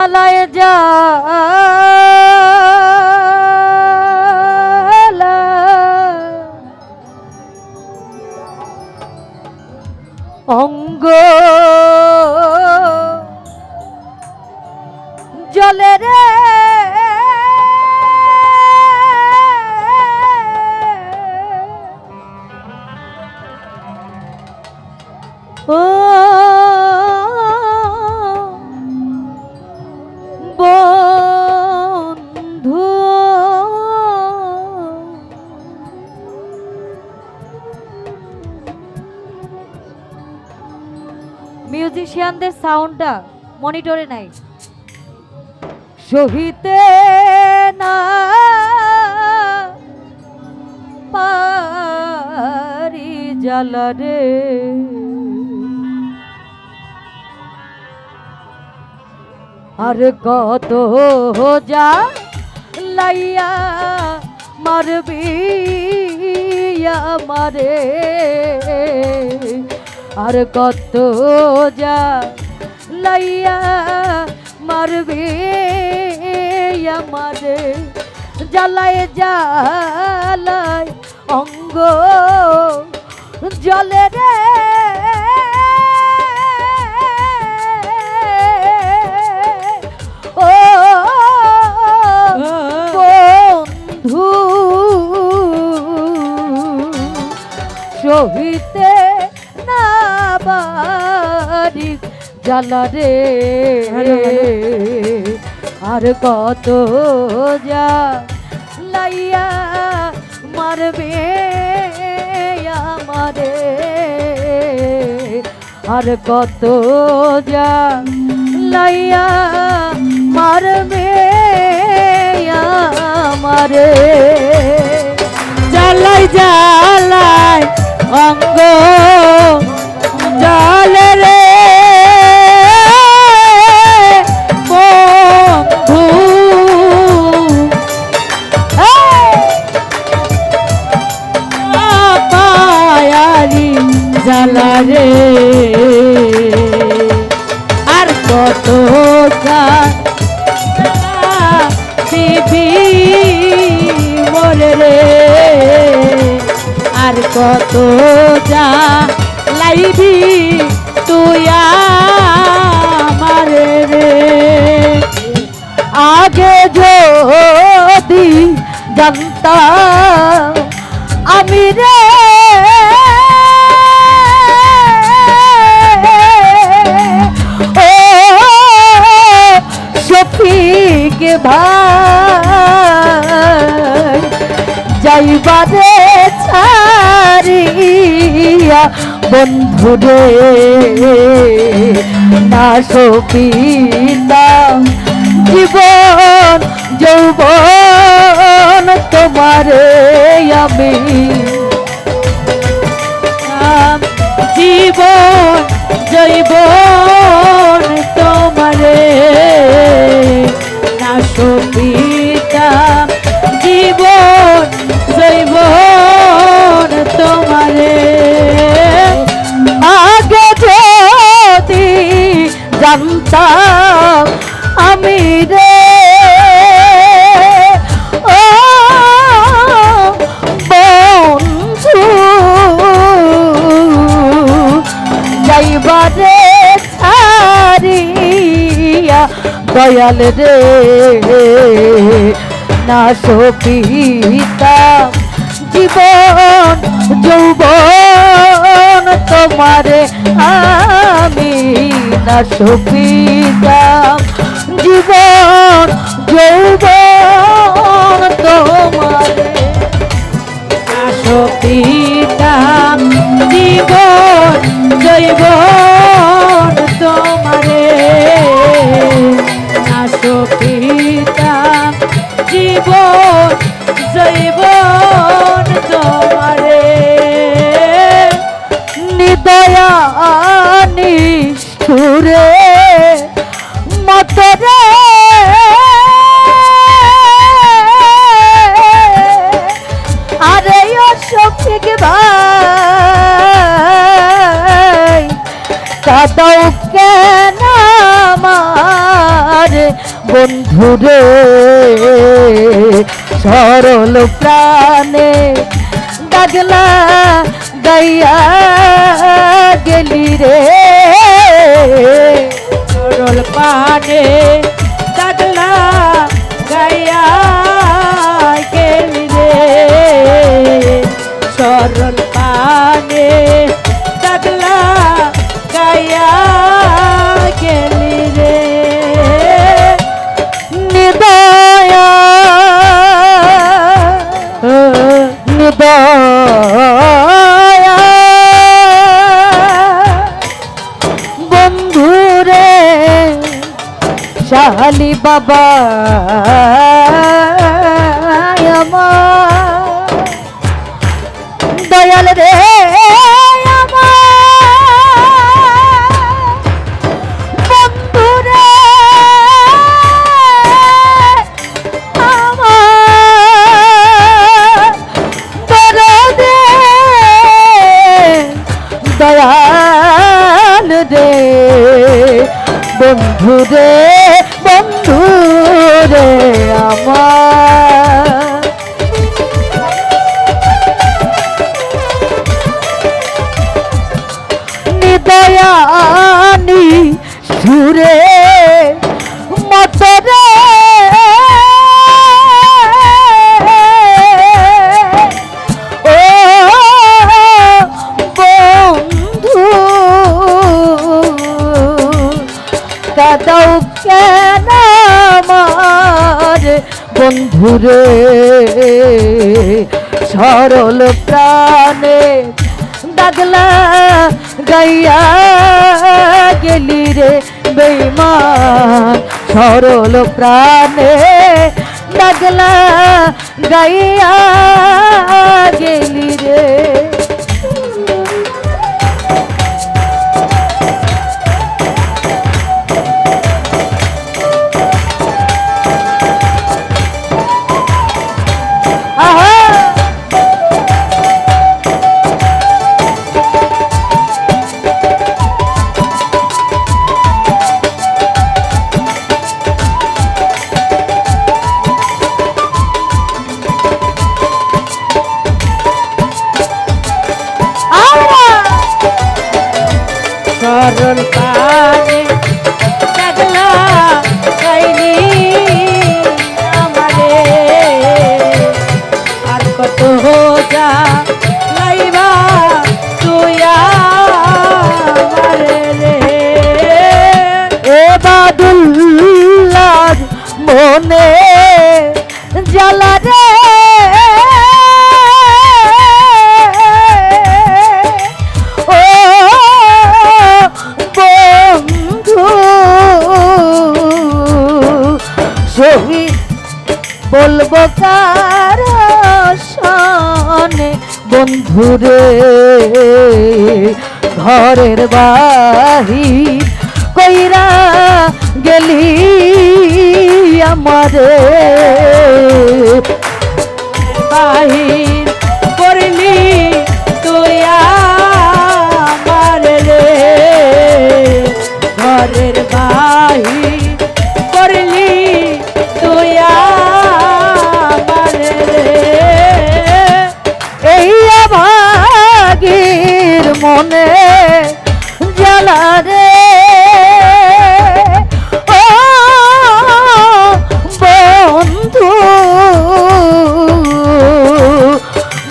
জ্বালায় জ্বালা মিউজিশিয়ানদের সাউন্ডটা মনিটরে নাই। সহিতে না পারি জ্বালারে আর কত যা লাইয়া মারবি মারে আর কত যা লাইয়া মারবে আমারে। জ্বালায় জ্বালায় অঙ্গ জলে বাড়ি জ্বালা রে। আর কত যা লাইয়া মারবে আমারে। আর কত যা লাইয়া মারবে আমারে। জ্বালাই জ্বালাই অঙ্গ জ্বালা রে। আর কত মরে রে। আর কত যা লাইবি তুই আমারে রে। আগে যদি জানতাম শফিক ভাই যাইবারে ছাড়িয়া বন্ধু রে না সপিতাম জীবন যৌবন তোমারে আম। জীবন জৈবন দয়াল রে। না সপিতাম জীবন, যৌবন তোমারে আমি। না সপিতাম জীবন, যৌবন তোমারে। সপিতা জীবন জৈবন তোমারে। নিদয়া নিষ্ঠুরে মতরে। আরে ও শফিক ভাই কাদাও কেন আমার বন্ধুরে? সরল প্রাণে দাগলা গাইয়া গেলি রে। সরল পানে দাগলা গাইয়া গেলি রে। সরল শালি বাবা আমার। নিদয়ানি সুরে মতরে ও বন্ধু কাদাও কেন আমার বন্ধুরে সরল প্রাণে দাগলা গাইয়া গেলি রে বেইমান সরল প্রাণে ডাকলা গাইয়া গেলি রে। জ্বালা রে। ও বন্ধু শহীদ বলব কার সনে বন্ধুরে ঘরের বাহির কইরা গেলি আমারে। বাহির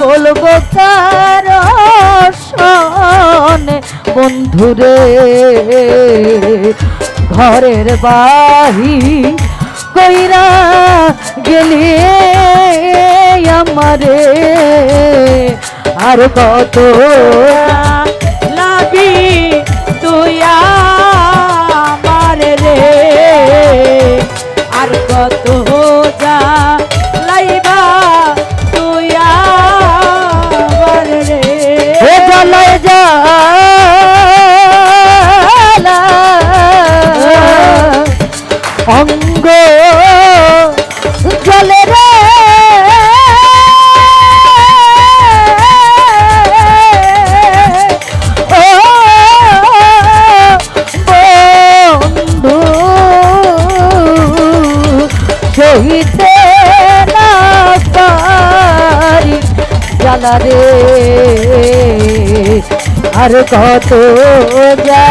বলব সনে বন্ধুরে, ঘরের বাহি কইরা গেলি আমারে আর কত লাবি তুই আমার রে? আর কত জ্বালা অঙ্গ জলে রে। সহিতে না জ্বালা রে। আর কত যা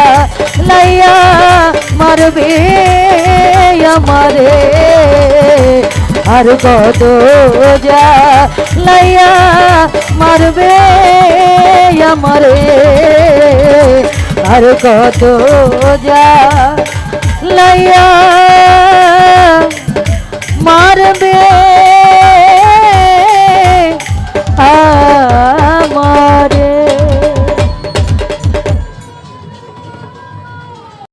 লাইয়া মারবে আমারে। আর কত যা লাইয়া মারবে আমারে। আর কত যা লাইয়া মারবে